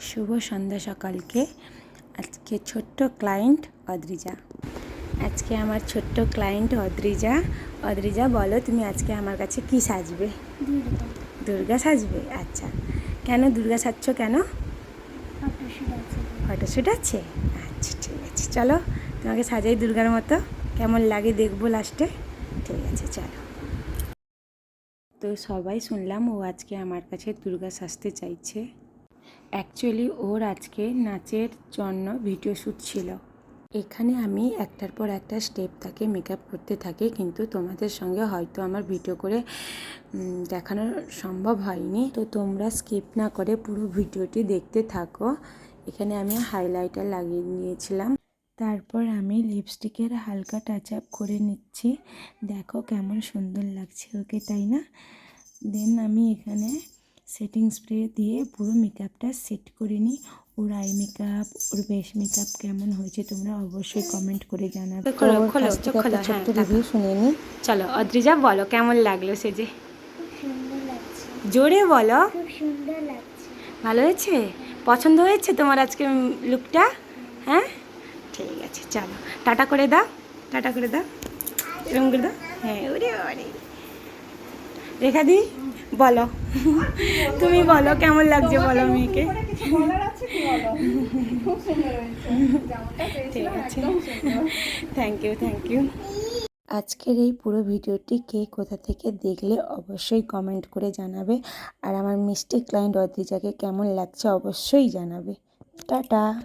শুভ সন্ধ্যা সকালকে। আজকে ছোট্ট ক্লায়েন্ট অদ্রিজা। আজকে আমার ছোট্ট ক্লায়েন্ট অদ্রিজা। অদ্রিজা বলো তুমি আজকে আমার কাছে কি সাজবে? দুর্গা। সাজবে? আচ্ছা। কেন দুর্গা সাজছো কেন? ফটোশ্যুট আছে। আচ্ছা ঠিক আছে। চলো তোমাকে সাজাই দুর্গার মতো। কেমন লাগে দেখব লাস্টে ঠিক আছে চলো। তো সবাই শুনলাম ও আজকে আমার কাছে দুর্গা সাজতে চাইছে। অ্যাকচুয়ালি ওর আজকে নাচের জন্য ভিডিও শ্যুট ছিল। এখানে আমি একটার পর একটা স্টেপ তাকে মেকআপ করতে থাকি, কিন্তু তোমাদের সঙ্গে হয়তো আমার ভিডিও করে দেখানো সম্ভব হয়নি। তো তোমরা স্কিপ না করে পুরো ভিডিওটি দেখতে থাকো। এখানে আমি হাইলাইটার লাগিয়ে নিয়েছিলাম। তারপর আমি লিপস্টিকের হালকা টাচ আপ করে নিচ্ছি। দেখো কেমন সুন্দর লাগছে ওকে, তাই না? দেন আমি এখানে সেটিং স্প্রে দিয়ে পুরো মেকআপটা সেট করে নিই। ওর আই মেকআপ ওর বেশ মেকআপ কেমন হয়েছে তোমরা অবশ্যই কমেন্ট করে জানাবে। হ্যাঁ, রিভিউ শুনে নিই। চলো অদ্রিজা বলো কেমন লাগল সুন্দর লাগছে। জোরে বলো। খুব সুন্দর লাগছে। ভালো হয়েছে? পছন্দ হয়েছে তোমার আজকে লুকটা হ্যাঁ? ঠিক আছে চলো। টাটা করে দাও টাটা করে দাও। এরকম করে দাও? হ্যাঁ ওরে ওরে রেখা দি। বলো। তুমি বলো কেমন লাগছে বলো মেয়েকে? ঠিক আছে। থ্যাংক ইউ থ্যাংক ইউ আজকের এই পুরো ভিডিওটি কে কোথা থেকে দেখলে অবশ্যই কমেন্ট করে জানাবে। আর আমার মিষ্টি ক্লায়েন্ট অদ্রিজাকে কেমন লাগছে অবশ্যই জানাবে। টাটা।